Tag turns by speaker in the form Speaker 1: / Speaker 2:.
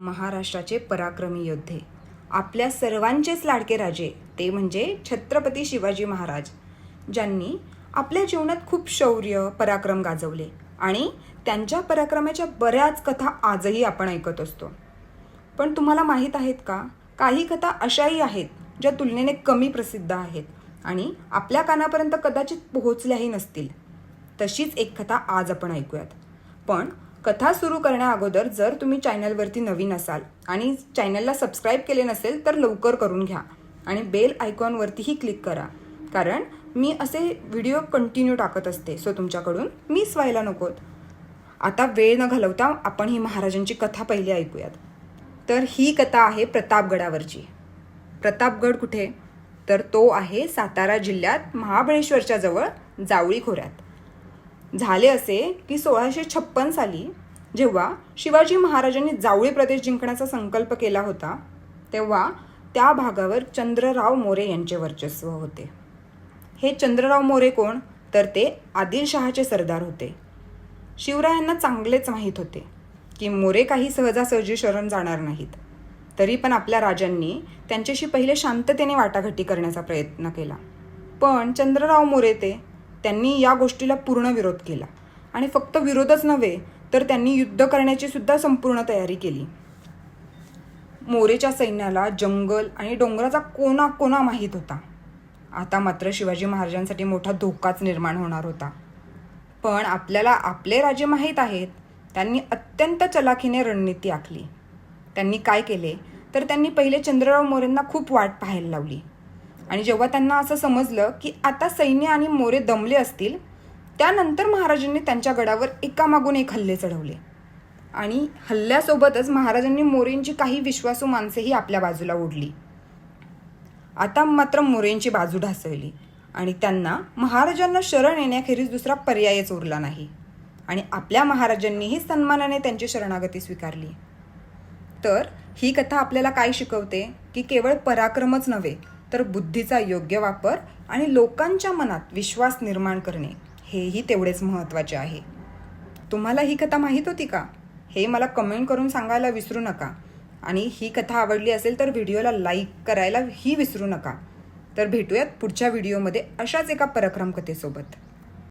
Speaker 1: महाराष्ट्राचे पराक्रमी योद्धे. आपल्या सर्वांचेच लाडके राजे ते म्हणजे छत्रपती शिवाजी महाराज ज्यांनी आपल्या जीवनात खूप शौर्य पराक्रम गाजवले आणि त्यांच्या पराक्रमाच्या बऱ्याच कथा आजही आपण ऐकत असतो. पण तुम्हाला माहीत आहेत का? काही कथा अशाही आहेत ज्या तुलनेने कमी प्रसिद्ध आहेत आणि आपल्या कानापर्यंत कदाचित पोहोचल्याही नसतील. तशीच एक कथा आज आपण ऐकूयात. पण कथा सुरू करण्या अगोदर जर तुम्ही चॅनलवरती नवीन असाल आणि चॅनलला सबस्क्राईब केले नसेल तर लवकर करून घ्या आणि बेल आयकॉनवरतीही क्लिक करा. कारण मी असे व्हिडिओ कंटिन्यू टाकत असते सो तुमच्याकडून मिस व्हायला नकोत. आता वेळ न घालवता आपण ही महाराजांची कथा पहिली ऐकूयात. तर ही कथा आहे प्रतापगडावरची. प्रतापगड कुठे? तर तो आहे सातारा जिल्ह्यात महाबळेश्वरच्या जवळ जावळी खोऱ्यात. झाले असे की सोळाशे छप्पन साली जेव्हा शिवाजी महाराजांनी जावळी प्रदेश जिंकण्याचा संकल्प केला होता तेव्हा त्या भागावर चंद्रराव मोरे यांचे वर्चस्व होते. हे चंद्रराव मोरे कोण? तर ते आदिलशहाचे सरदार होते. शिवरायांना चांगलेच माहीत होते की मोरे काही सहजासहजी शरण जाणार नाहीत. तरी पण आपल्या राजांनी त्यांच्याशी पहिले शांततेने वाटाघाटी करण्याचा प्रयत्न केला. पण चंद्रराव मोरे ते त्यांनी या गोष्टीला पूर्ण विरोध केला. आणि फक्त विरोधच नव्हे तर त्यांनी युद्ध करण्याची सुद्धा संपूर्ण तयारी केली. मोरेच्या सैन्याला जंगल आणि डोंगराचा कोणा कोणा माहीत होता. आता मात्र शिवाजी महाराजांसाठी मोठा धोकाच निर्माण होणार होता. पण आपल्याला आपले राजे माहीत आहेत. त्यांनी अत्यंत चलाखीने रणनीती आखली. त्यांनी काय केले? तर त्यांनी पहिले चंद्रराव मोरेंना खूप वाट पाहायला लावली. आणि जेव्हा त्यांना असं समजलं की आता सैन्य आणि मोरे दमले असतील त्यानंतर महाराजांनी त्यांच्या गडावर एकामागून एक हल्ले चढवले. आणि हल्ल्यासोबतच महाराजांनी मोरेंची काही विश्वासू माणसेही आपल्या बाजूला ओढली. आता मात्र मोरेंची बाजू ढासळली आणि त्यांना महाराजांना शरण येण्याखेरीज दुसरा पर्यायच उरला नाही. आणि आपल्या महाराजांनीही सन्मानाने त्यांची शरणागती स्वीकारली. तर ही कथा आपल्याला काय शिकवते? की केवळ पराक्रमच नव्हे तर बुद्धीचा योग्य वापर आणि लोकांच्या मनात विश्वास निर्माण करणे हेही तेवढेच महत्त्वाचे आहे. तुम्हाला ही कथा माहीत होती का? हे मला कमेंट करून सांगायला विसरू नका. आणि ही कथा आवडली असेल तर व्हिडिओला लाईक करायला ही विसरू नका. तर भेटूयात पुढच्या व्हिडिओमध्ये अशाच एका पराक्रम कथेसोबत.